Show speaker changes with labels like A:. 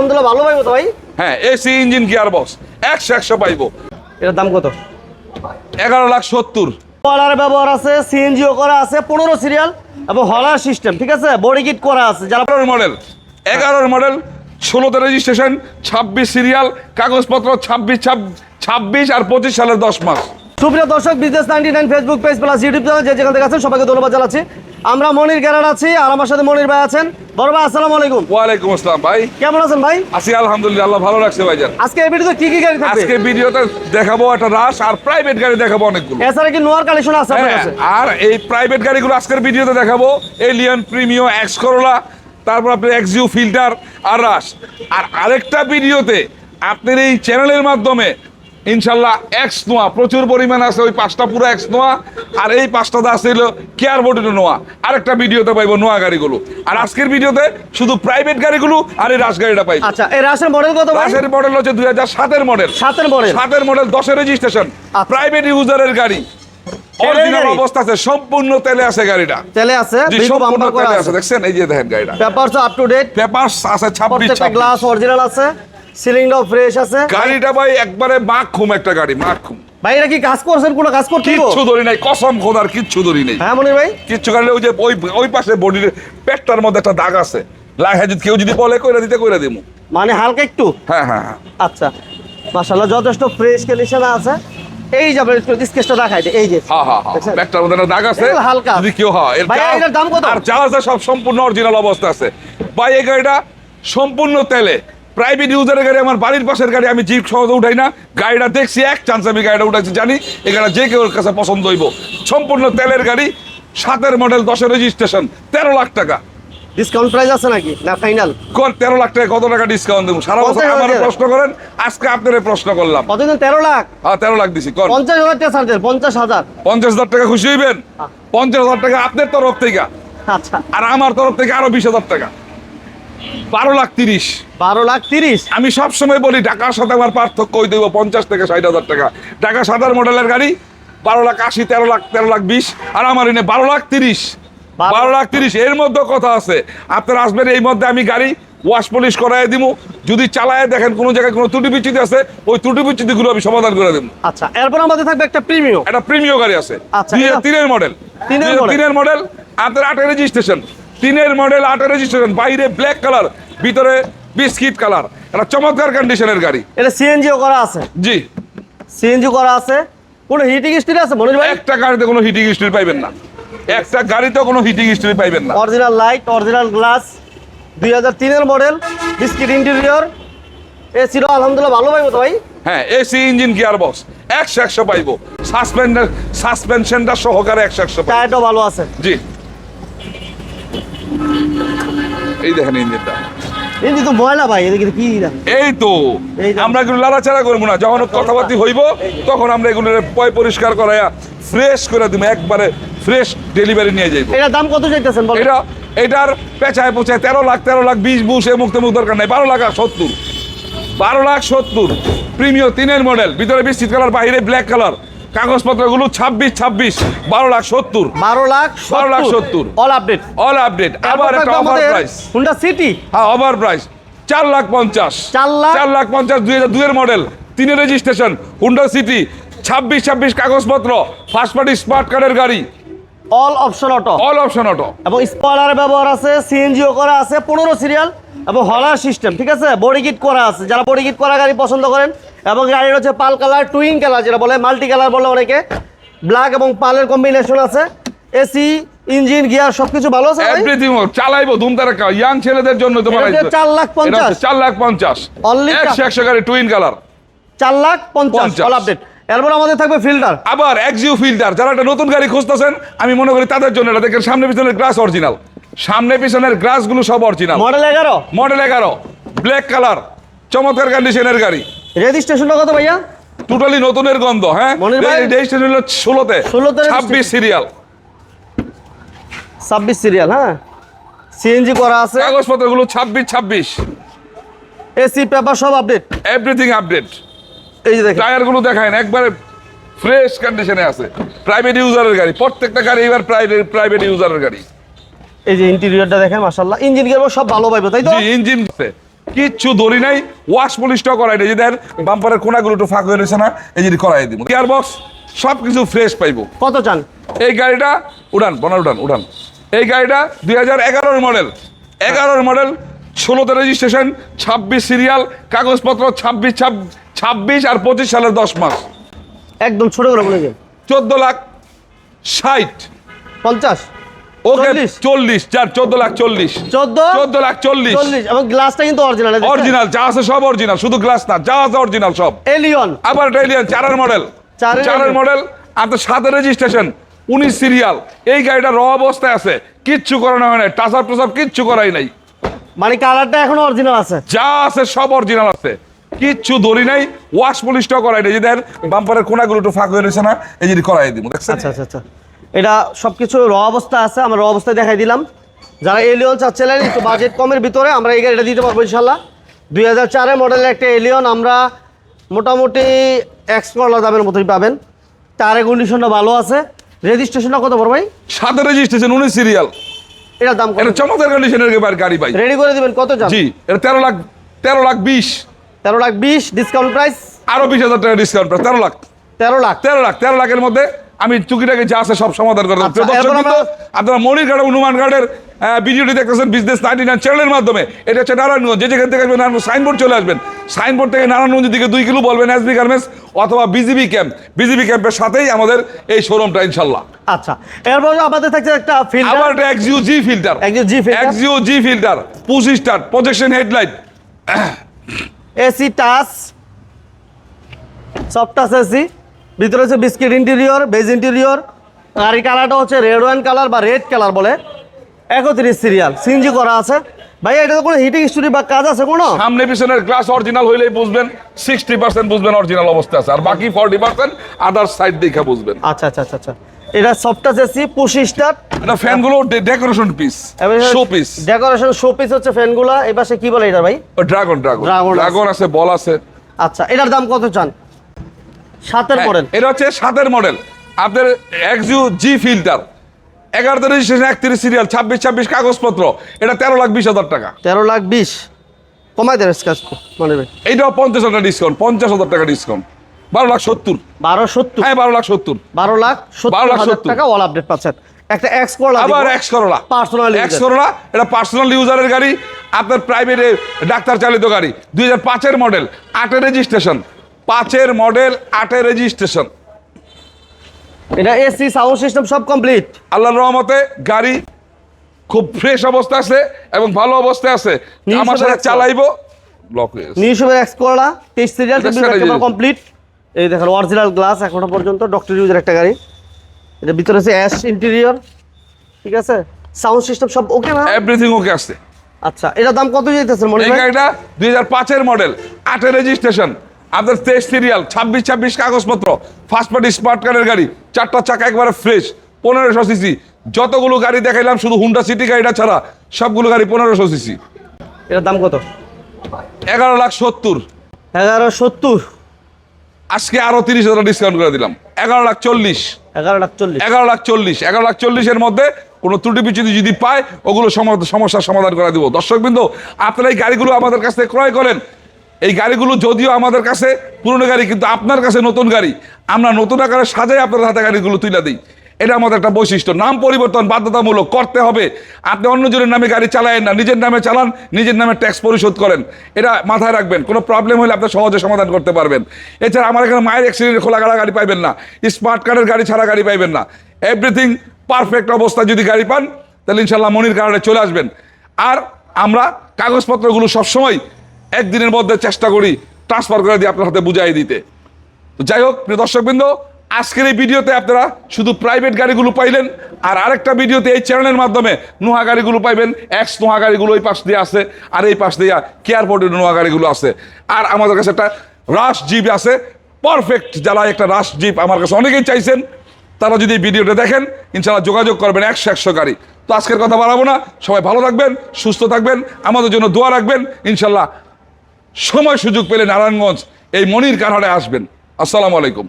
A: আলহামদুলিল্লাহ ভালো পাইবো তো ভাই?
B: হ্যাঁ এসি ইঞ্জিন গিয়ার বক্স একশো একশো পাইবো।
A: এটার দাম কত?
B: এগারো লাখ সত্তর।
A: ব্যবহার আছে সিএনজিও করা আছে পনেরো সিরিয়াল এবং হলার সিস্টেম ঠিক আছে? বডি কিট করা আছে যারা
B: মডেল এগারোর মডেল ষোলোতে রেজিস্ট্রেশন ছাব্বিশ সিরিয়াল কাগজপত্র ছাব্বিশ ছাব্বিশ আর পঁচিশ সালের দশ মাস।
A: সুপ্রিয় দর্শক business ninety nine Facebook page plus YouTube channel যে যেখান থেকে আছেন সবাইকে ধন্যবাদ জানাচ্ছি। আমরা মনির গ্যারার আছি আর আমার সাথে মনির ভাই আছেন। বড় ভাই আসসালামু আলাইকুম।
B: ওয়ালাইকুম আসসালাম ভাই।
A: কেমন আছেন ভাই?
B: আছি আলহামদুলিল্লাহ আল্লাহ ভালো রাখছে ভাইজান।
A: আজকে এই ভিডিওতে কি কি গাড়ি থাকবে?
B: আজকে ভিডিওতে দেখাবো একটা রাশ আর প্রাইভেট গাড়ি দেখাবো অনেকগুলো।
A: এছাড়া কি নোয়ার কালেকশন আছে আপনার
B: হ্যাঁ,
A: কাছে?
B: আর এই প্রাইভেট গাড়িগুলো আজকের ভিডিওতে দেখাবো। এলিয়ন প্রিমিও এক্স করোলা তারপর আপনার এক্সিউ ফিল্টার আর রাশ আর আরেকটা ভিডিওতে আপনার এই চ্যানেলের মাধ্যমে ইনশাল্লাহ এক্স নোয়া প্রচুর পরিমাণ আছে ওই পাঁচটা পুরো এক্স নোয়া আর এই পাঁচটাতে আছে হলো কেয়ার বোর্ডের নোয়া। আরেকটা ভিডিওতে পাইবো নোয়া গাড়িগুলো। আর আজকের ভিডিওতে শুধু প্রাইভেট গাড়িগুলো আর এই রাশ গাড়িটা পাইবো
A: আচ্ছা এই রাশের মডেল কত
B: রাশের মডেল হচ্ছে দুই হাজার সাতের মডেল
A: সাতের মডেল
B: সাতের মডেল দশের রেজিস্ট্রেশন। প্রাইভেট ইউজারের গাড়ি। অরিজিনাল? অবস্থা আছে সম্পূর্ণ তেলে আছে গাড়িটা।
A: তেলে আছে
B: সম্পূর্ণ তেলে
A: আছে।
B: আছে। দেখছেন? এই যে দেখেন গাড়িটা।
A: Papers up to date
B: papers আছে ছাব্বিশ
A: প্রত্যেকটা গ্লাস অরিজিনাল আছে। সিলিংটাও ফ্রেশ আছে।
B: গাড়িটা ভাই একবারে মাখুম একটা গাড়ি মাখুম।
A: ভাই এটা কি কাজ করছেন? কোনো কাজ করতে
B: কিচ্ছু ধরি নাই কসম খোদার কিচ্ছু ধরি নাই।
A: হ্যাঁ মনির ভাই?
B: কিচ্ছু গাড়ি ওই যে ওই ওই পাশে বডির পেটটার মধ্যে একটা দাগ আছে। লাগে কেউ যদি বলে কইরা দিতে কইরা দিমু।
A: মানে হালকা একটু?
B: হ্যাঁ হ্যাঁ হ্যাঁ।
A: আচ্ছা মাশাআল্লাহ যথেষ্ট ফ্রেশ কন্ডিশন আছে। এই যে আপনার স্কেচটা দেখাই দে, এই যে।
B: হ্যাঁ হ্যাঁ হ্যাঁ? পেটটার মধ্যে একটা দাগ আছে।
A: হালকা।
B: যদি কেউ হয় এর
A: ভাই,
B: চার্জ-
A: দাম কত?
B: আর চার্জটা সব সম্পূর্ণ অরিজিনাল অবস্থা আছে। ভাই এই গাড়িটা সম্পূর্ণ তেলে। প্রাইভেট ইউজারের গাড়ি আমার বাড়ির পাশের গাড়ি আমি জিপ সহজে উঠাই না। গাড়িটা দেখছি এক চান্স আমি গাড়িটা উঠাইছি জানি। গাড়িটা যে কেউ কাছে পছন্দ হইব। সম্পূর্ণ তেলের গাড়ি সাতের মডেল দশের রেজিস্ট্রেশন তেরো লাখ টাকা।
A: ডিসকাউন্ট প্রাইস আছে নাকি? না ফাইনাল
B: কর তেরো লাখ টাকা কত টাকা ডিসকাউন্ট দেবো? সারা বছর আমার। প্রশ্ন করেন আজকে আপনার প্রশ্ন করলাম।
A: কতদিন? তেরো লাখ?
B: হ্যাঁ তেরো লাখ দিছি
A: পঞ্চাশ হাজার টাকা ছাড় দেন, পঞ্চাশ হাজার।
B: পঞ্চাশ হাজার টাকা খুশি হইবেন?
A: হ্যাঁ।
B: পঞ্চাশ হাজার টাকা আপনার তরফ থেকে।
A: আচ্ছা।
B: আর আমার তরফ থেকে আরও বিশ হাজার টাকা। বারো লাখ তিরিশ।
A: বারো লাখ তিরিশ?
B: আমি সব সময় বলি ঢাকার সাথে আমার পার্থক্য ওই দেবো? পঞ্চাশ থেকে ষাট হাজার টাকা। ঢাকা সাতার মডেলের গাড়ি বারো লাখ আশি তেরো লাখ তেরো লাখ বিশ আর আমার এনে বারো লাখ তিরিশ।
A: বারো-
B: লাখ তিরিশ এর মধ্যে কথা আছে। আপনারা আসবেন এই মধ্যে আমি গাড়ি ওয়াশ পলিশ করাই দিব যদি চালায় দেখেন কোনো জায়গায় কোনো ত্রুটি বিচ্যুতি আছে ওই ত্রুটি বিচ্যুতিগুলো আমি সমাধান করে দেবো
A: আচ্ছা এরপর আমাদের থাকবে একটা প্রিমিয়াম
B: একটা প্রিমিয় গাড়ি আছে।
A: আচ্ছা,
B: তিনের মডেল?
A: তিনের
B: মডেল আপনার আটের রেজিস্ট্রেশন তিনের মডেল আটের রেজিস্ট্রেশন বাইরে ব্ল্যাক কালার ভিতরে বিস্কিট কালার একটা চমৎকার কন্ডিশনের গাড়ি।
A: এটা সিএনজিও করা আছে?
B: জি।
A: সিএনজি করা আছে? কোনো হিটিং স্টিল আছে মনির ভাই?
B: একটা গাড়িতে কোনো হিটিং স্টিল পাইবেন না। একটা গাড়িতে কোনো হিটিং স্টিল পাইবেন না।
A: অরিজিনাল লাইট অরিজিনাল গ্লাস দুই হাজার তিনের মডেল বিস্কিট ইন্টেরিয়র এ ছিল আলহামদুলিল্লাহ ভালো পাইবো তো ভাই?
B: হ্যাঁ এসি ইঞ্জিন গিয়ার বক্স একশো একশো পাইবো। সাসপেন্ডার সাসপেনশনটা সহকারে একশো একশো
A: টায়ারটাও ভালো আছে।
B: জি। এই দেখেন ইঞ্জিনটা।
A: এই তো ময়লা ভাই এদিকে কি
B: এই তো আমরা এগুলো লাড়াচাড়া করব না। যখন কথাবার্তি হইব তখন আমরা এগুলো পয় পরিষ্কার করাইয়া ফ্রেশ করে দিব একবারে ফ্রেশ ডেলিভারি নিয়ে যাইব।
A: এটার দাম কত চাইতেছেন
B: এটা এটার পেঁচায় পোচায় তেরো লাখ তেরো লাখ বিশ বুশ এ মুখ তেমুক দরকার নাই। বারো লাখ সত্তর। বারো লাখ সত্তর। প্রিমিয় তিনের মডেল ভিতরে বিস্কিট কালার বাইরে ব্ল্যাক কালার কাগজপত্রগুলো ছাব্বিশ ছাব্বিশ বারো লাখ সত্তর।
A: বারো লাখ
B: বারো লাখ সত্তর।
A: অল আপডেট
B: অল আপডেট আবার একটা প্রাইস
A: হুন্ডা সিটি
B: হ্যাঁ ওভার প্রাইস চার লাখ পঞ্চাশ।
A: চার লাখ?
B: চার লাখ পঞ্চাশ দুই হাজার দুইয়ের মডেল তিনের রেজিস্ট্রেশন হুন্ডা সিটি ছাব্বিশ ছাব্বিশ কাগজপত্র। ফার্স্ট পার্টি স্মার্ট কার্ডের গাড়ি।
A: All option auto
B: all option auto
A: এবং স্পয়লার ব্যবহার আছে সিএনজিও করা আছে পনেরো সিরিয়াল এবং হলার সিস্টেম ঠিক আছে? বডি কিট করা আছে। যারা বডি কিট করা গাড়ি পছন্দ করেন এবং গাড়ির হচ্ছে পাল কালার টুইং কালার যেটা বলে মাল্টি কালার বলে অনেকে। ব্ল্যাক এবং পালের কম্বিনেশন আছে। এসি ইঞ্জিন গিয়ার সবকিছু ভালো আছে?
B: এভরিথিং চালাইবো ধুম তারা ইয়াং ছেলেদের জন্য তো
A: এটা
B: বানাইছে।
A: হচ্ছে চার লাখ পঞ্চাশ।
B: এটা হচ্ছে চার লাখ পঞ্চাশ।
A: Only চার-
B: একশো একশো গাড়ি টুইন কালার
A: চার লাখ পঞ্চাশ
B: পঞ্চাশ।
A: অল আপডেট এরপর আমাদের থাকবে ফিল্টার
B: আবার এক্সিউ ফিল্টার যারা একটা নতুন গাড়ি খুঁজতেছেন আমি মনে করি তাদের জন্য এটা। দেখেন সামনে পিছনের গ্লাস অরিজিনাল সামনে পিছনের গ্লাসগুলো সব অরিজিনাল
A: মডেল এগারো।
B: মডেল এগারো। ব্ল্যাক কালার চমৎকার কন্ডিশনের গাড়ি।
A: রেজিস্ট্রেশনটা কত ভাইয়া?
B: টোটালি নতুনের গন্ধ হ্যাঁ? রেজিস্ট্রেশন হলো ষোলোতে।
A: 16 তে
B: ছাব্বিশ সিরিয়াল
A: ছাব্বিশ সিরিয়াল হ্যাঁ? সিএনজি করা আছে।
B: কাগজপত্রগুলো ছাব্বিশ। ছাব্বিশ
A: এসি পেপার সব আপডেট
B: এভরিথিং আপডেট
A: এই যে দেখেন।
B: টায়ারগুলো দেখায় একবারে ফ্রেশ কন্ডিশনে আছে। প্রাইভেট ইউজারের গাড়ি প্রত্যেকটা গাড়ি এবার প্রাইভেট প্রাইভেট ইউজারের গাড়ি।
A: এই যে ইন্টেরিয়রটা দেখেন মাশাআল্লাহ। ইঞ্জিন গিয়ার সব ভালো পাইবো তাই তো?
B: জি ইঞ্জিন কিচ্ছু দড়ি নাই ওয়াশ পলিশটাও করাই নাই। যে দেখেন বাম্পারের কোনাগুলো একটু ফাঁক হয়ে রয়েছে না এই যদি করাই দিব। গিয়ার বক্স সব কিছু ফ্রেশ পাইবো।
A: কত চান?
B: এই গাড়িটা উড়ান বনার উড়ান উড়ান। এই গাড়িটা দুই হাজার এগারোর মডেল এগারোর মডেল ষোলোতে রেজিস্ট্রেশন ছাব্বিশ সিরিয়াল কাগজপত্র ছাব্বিশ ছাব্বিশ আর পঁচিশ সালের দশ মাস।
A: একদম ছোট করে বলে
B: চোদ্দ লাখ ষাট।
A: পঞ্চাশ?
B: ওকে
A: চল্লিশ?
B: চল্লিশ চার চোদ্দ লাখ চল্লিশ।
A: চোদ্দ?
B: চোদ্দ লাখ চল্লিশ।
A: চল্লিশ এবং গ্লাসটা কিন্তু অরিজিনাল
B: অরিজিনাল যা আছে সব অরিজিনাল শুধু গ্লাস না যা আছে অরিজিনাল সব।
A: এলিয়ন
B: আবার এটা এলিয়ান চারের মডেল
A: চারের।
B: মডেল আপনার সাথে রেজিস্ট্রেশন উনিশ সিরিয়াল এই গাড়িটা র অবস্থায় আছে কিচ্ছু করানো হয় নাই টাসাপ টাসাপ কিচ্ছু করাই নাই।
A: মানে কালারটা এখনও অরিজিনাল আছে?
B: যা আছে সব অরিজিনাল আছে। কিচ্ছু দড়ি নাই ওয়াশ পলিশটাও করাই নাই। যে দেখেন বাম্পারের কোনাগুলো একটু ফাঁক হয়ে রয়েছে না এই যদি করাই দিব দেখছেন?
A: আচ্ছা আচ্ছা। আচ্ছা সব সবকিছু র অবস্থা আছে আমরা র অবস্থায় দেখাই দিলাম। যারা এলিয়ন চাচ্ছিলেন একটু বাজেট কমের ভিতরে আমরা এই গাড়িটা দিতে পারব ইনশাল্লাহ দুই হাজার চারের মডেলের একটা এলিয়ন আমরা মোটামুটি এক্স করলা দামের মতোই পাবেন। টায়ারের কন্ডিশনটা ভালো আছে। রেজিস্ট্রেশনটা কত পড়বে ভাই?
B: সাথে রেজিস্ট্রেশন উনিশ সিরিয়াল
A: এটার দাম
B: এটা চমৎকার কন্ডিশনের গাড়ি পাই
A: রেডি করে দিবেন কত চান?
B: জি এটা তেরো লাখ তেরো লাখ বিশ।
A: তেরো লাখ বিশ ডিসকাউন্ট প্রাইস
B: আরও বিশ হাজার টাকা ডিসকাউন্ট তেরো লাখ।
A: তেরো লাখ।
B: তেরো লাখ তেরো লাখের মধ্যে আমি টুকিটাকে যা আছে সব সমাধান করে দেবো।
A: আচ্ছা, আমরা-
B: আপনারা মনির ঘাট হনুমান ঘাটের ভিডিওটি দেখতেছেন বিজনেস নাইনটি নাইন চ্যানেলের মাধ্যমে। এটা হচ্ছে নারায়ণগঞ্জ যে যেখান থেকে আসবেন নারায়ণগঞ্জ সাইনবোর্ড চলে আসবেন। সাইনবোর্ড থেকে নারায়ণগঞ্জের দিকে দুই কিলো বলবেন এসবি গার্মেন্টস অথবা বিজিবি ক্যাম্প বিজিবি ক্যাম্পের সাথেই আমাদের এই শোরুমটা ইনশাল্লাহ।
A: আচ্ছা এরপর আমাদের থাকছে একটা
B: আবার
A: ফিল্টার
B: একটা Axio G filter
A: G filter।
B: Axio G filter push start projection headlight
A: AC touch soft touch AC ভিতরে হচ্ছে বিস্কিট ইন্টেরিয়র বেজ ইন্টেরিয়র আর এই কালারটা হচ্ছে রেড ওয়াইন কালার বা রেড কালার বলে। একত্রিশ সিরিয়াল সিনজি করা আছে। ভাই এটা তো কোনো হিটিং স্টোরি বা কাজ আছে কোনো?
B: সামনে পিছনের গ্লাস অরিজিনাল হইলেই বুঝবেন সিক্সটি পার্সেন্ট বুঝবেন অরিজিনাল অবস্থা আছে। আর বাকি ফর্টি পার্সেন্ট আদার সাইড দেখে বুঝবেন।
A: আচ্ছা আচ্ছা আচ্ছা আচ্ছা। এটা soft touch AC push start
B: এটা ফ্যানগুলো decoration piece show piece
A: decoration show piece হচ্ছে ফ্যানগুলা এই পাশে কি বলে এটা ভাই?
B: ড্রাগন ড্রাগন ড্রাগন আছে। বল আছে।
A: আচ্ছা এটার দাম কত চান? সাতের
B: হ্যাঁ,
A: মডেল
B: এটা হচ্ছে সাতের মডেল আপনার এক্সিউ জি ফিল্টার এগারোতে রেজিস্ট্রেশন একত্রিশ সিরিয়াল ছাব্বিশ ছাব্বিশ কাগজপত্র। এটা তেরো লাখ বিশ হাজার টাকা।
A: তেরো লাখ বিশ। কমাই দেবে মানে
B: এইটাও পঞ্চাশ হাজার ডিসকাউন্ট পঞ্চাশ হাজার টাকা ডিসকাউন্ট বারো লাখ সত্তর।
A: বারো সত্তর।
B: হ্যাঁ বারো লাখ সত্তর।
A: বারো লাখ
B: বারো লাখ সত্তর।
A: টাকা অল আপডেট পাচ্ছেন। একটা এক্স করলা
B: আবার X Corolla
A: Personal
B: X. Corolla এটা পার্সোনাল ইউজারের গাড়ি। আপনার প্রাইভেটে ডাক্তার চালিত গাড়ি। দুই হাজার পাঁচের মডেল আটের রেজিস্ট্রেশন পাঁচের মডেল আটের রেজিস্ট্রেশন
A: এটা এসি সাউন্ড সিস্টেম সব কমপ্লিট
B: আল্লাহর রহমতে গাড়ি খুব ফ্রেশ অবস্থা আছে এবং ভালো অবস্থায় আছে। আমার সাথে চালাইবো। ব্লক হয়ে গেছে।
A: এক্স করলা তেইশ সিরিয়াল
B: এটা
A: কমপ্লিট এই দেখেন অরিজিনাল গ্লাস এখনও পর্যন্ত ডক্টর ইউজের একটা গাড়ি। এটা ভিতরে আছে অ্যাশ ইন্টেরিয়র ঠিক আছে? সাউন্ড সিস্টেম সব ওকে না?
B: এভরিথিং ওকে আছে।
A: আচ্ছা এটার দাম কত যেতেছে মনে
B: এই
A: হয়
B: গাড়িটা দুই হাজার পাঁচের মডেল আটের রেজিস্ট্রেশন আপনার তেইশ সিরিয়াল ছাব্বিশ ছাব্বিশ কাগজপত্র ফার্স্ট পার্টি স্মার্ট কারের গাড়ি চারটা চাকা একবারে ফ্রেশ পনেরোশো সিসি যতগুলো গাড়ি দেখাইলাম শুধু হুন্ডা সিটি গাড়িটা ছাড়া সবগুলো গাড়ি পনেরোশো সিসি
A: এটার দাম কত?
B: এগারো লাখ সত্তর।
A: এগারো সত্তর।
B: আজকে আরও তিরিশ হাজার ডিসকাউন্ট করে দিলাম। এগারো লাখ চল্লিশ।
A: এগারো লাখ চল্লিশ।
B: এগারো লাখ চল্লিশ। এগারো লাখ চল্লিশের মধ্যে কোনো ত্রুটি বিচ্যুতি যদি পায় ওগুলো সম- সমস্যার সমাধান করে দিব। দর্শক বিন্দু আপনারা এই গাড়িগুলো আমাদের কাছ থেকে ক্রয় করেন। এই গাড়িগুলো যদিও আমাদের কাছে পুরনো গাড়ি, কিন্তু আপনার কাছে নতুন গাড়ি। আমরা নতুন আকারে সাজাই আপনার হাতে গাড়িগুলো তুলে দিই। এটা আমাদের একটা বৈশিষ্ট্য। নাম পরিবর্তন বাধ্যতামূলক করতে হবে। আপনি অন্যজনের নামে গাড়ি চালায়েন না, নিজের নামে চালান, নিজের নামে ট্যাক্স পরিশোধ করেন। এটা মাথায় রাখবেন। কোনো প্রবলেম হলে আপনি সহজে সমাধান করতে পারবেন। এছাড়া আমার এখানে মায়ের অ্যাক্সিডেন্ট খোলা গাড়া গাড়ি পাইবেন না। স্মার্ট কার্ডের গাড়ি ছাড়া গাড়ি পাইবেন না। এভরিথিং পারফেক্ট অবস্থা যদি গাড়ি পান, তাহলে ইনশাল্লাহ মনির কারণে চলে আসবেন। আর আমরা কাগজপত্রগুলো সবসময় একদিনের মধ্যে চেষ্টা করি ট্রান্সফার করে দিয়ে আপনার হাতে বুঝাই দিতে। তো যাই হোক, প্রিয় দর্শকবৃন্দ, আজকের এই ভিডিওতে আপনারা শুধু প্রাইভেট গাড়িগুলো পাইলেন, আর আরেকটা ভিডিওতে এই চ্যানেলের মাধ্যমে নোহা গাড়িগুলো পাইবেন এক্স নোহা গাড়িগুলো ওই পাশ দিয়ে আছে, আর এই পাশ দিয়ে কেয়ারপোর্টের নোহা গাড়িগুলো আছে। আর আমাদের কাছে একটা রাশ জিপ আছে পারফেক্ট যারা একটা রাশ জিপ আমার কাছে অনেকেই চাইছেন, তারা যদি ভিডিওটা দেখেন ইনশাল্লাহ যোগাযোগ করবেন একশো একশো গাড়ি। তো আজকের কথা বাড়াবো না, সবাই ভালো থাকবেন, সুস্থ থাকবেন, আমাদের জন্য দোয়া রাখবেন ইনশাল্লাহ সময় সুযোগ পেলে নারায়ণগঞ্জ এই মনির কারহারে আসবেন। আসসালামু আলাইকুম।